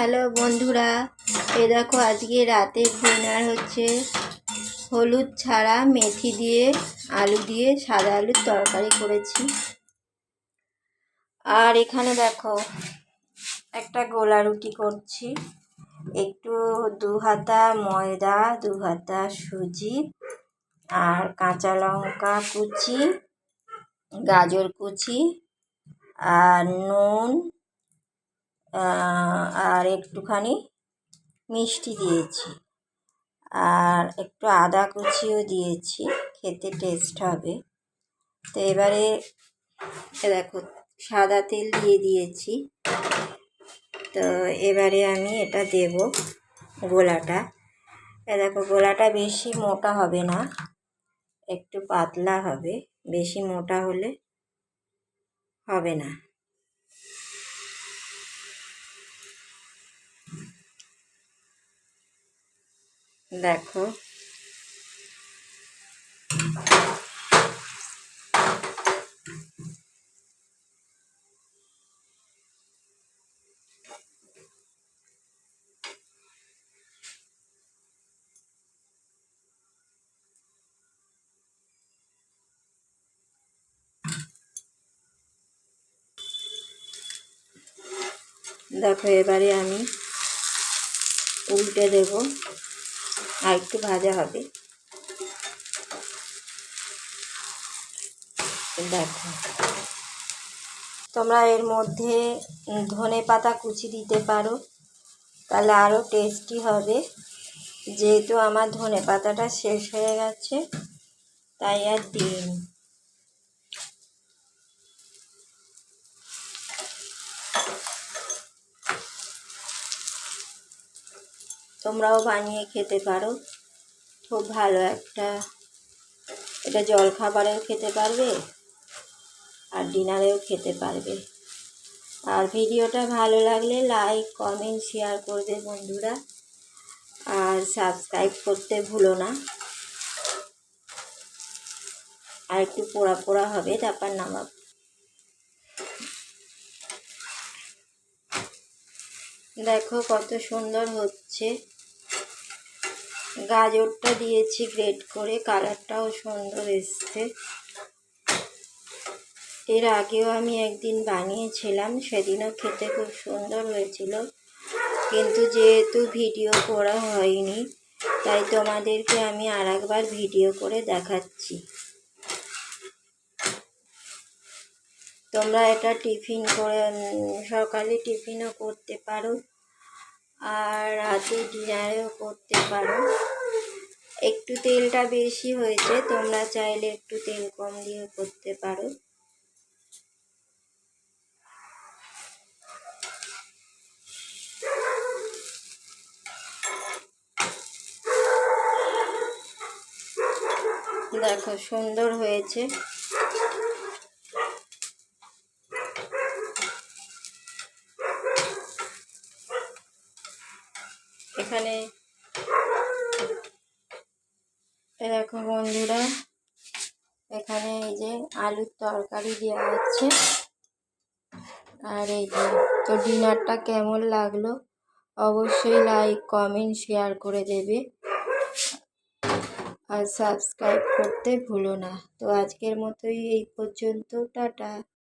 Hello বন্ধুরা, এ দেখো আজকে রাতের ডিনার হচ্ছে। হলুদ ছাড়া মেথি দিয়ে আলু দিয়ে সাদা আলুর তরকারি করেছি। আর এখানে দেখো, একটা গোলা রুটি করছি। একটু দু হাতা ময়দা দু হাতা সুজি আর কাঁচা লঙ্কা কুচি, গাজর কুচি আর নুন আর একটুখানি মিষ্টি দিয়েছি। আর একটু আদা কুচিও দিয়েছি, খেতে টেস্ট হবে। তো এবারে দেখো, সাদা তেল দিয়ে দিয়েছি। তো এবারে আমি এটা দেব গোলাটা। দেখো, গোলাটা বেশি মোটা হবে না, একটু পাতলা হবে। বেশি মোটা হলে হবে না। দেখো দেখো, এবারে আমি উল্টে দেব। আর একটু ভাজা হবে। দেখো। তোমরা এর মধ্যে ধনে পাতা কুচি দিতে পারো। তাহলে আরও টেস্টি হবে। যেহেতু আমার ধনে পাতাটা শেষ হয়ে গেছে, তাই আর দিইনি তোমরাও বানিয়ে খেতে পারো। খুব ভালো একটা, এটা জলখাবারেও খেতে পারবে আর ডিনারেও খেতে পারবে। আর ভিডিওটা ভালো লাগলে লাইক, কমেন্ট, শেয়ার করবে বন্ধুরা। আর সাবস্ক্রাইব করতে ভুলো না। আর একটু পোড়া পোড়া হবে তারপর নামাব। দেখো কত সুন্দর হচ্ছে। গাজরটা দিয়েছি গ্রেট করে, কালারটাও সুন্দর এসছে। এর আগেও আমি একদিন বানিয়েছিলাম, সেদিনও খেতে খুব সুন্দর হয়েছিল। কিন্তু যেহেতু ভিডিও করা হয়নি, তাই তোমাদেরকে আমি আর একবার ভিডিও করে দেখাচ্ছি। তোমরা এটা টিফিন করে সকালে টিফিনও করতে পারো, আর রাতে ডিনারেও করতে পারো। একটু তেলটা বেশি হয়েছে, তোমরা চাইলে একটু তেল কম দিয়ে করতে পারো। দেখো, সুন্দর হয়েছে। এখানে দেখো বন্ধুরা, এখানে এই যে আলুর তরকারি দেওয়া হচ্ছে। আর এই যে, তো ডিনারটা কেমন লাগল অবশ্যই লাইক কমেন্ট শেয়ার করে দেবে। আর সাবস্ক্রাইব করতে ভুলো না। তো আজকের মতোই এই পর্যন্ত, টাটা।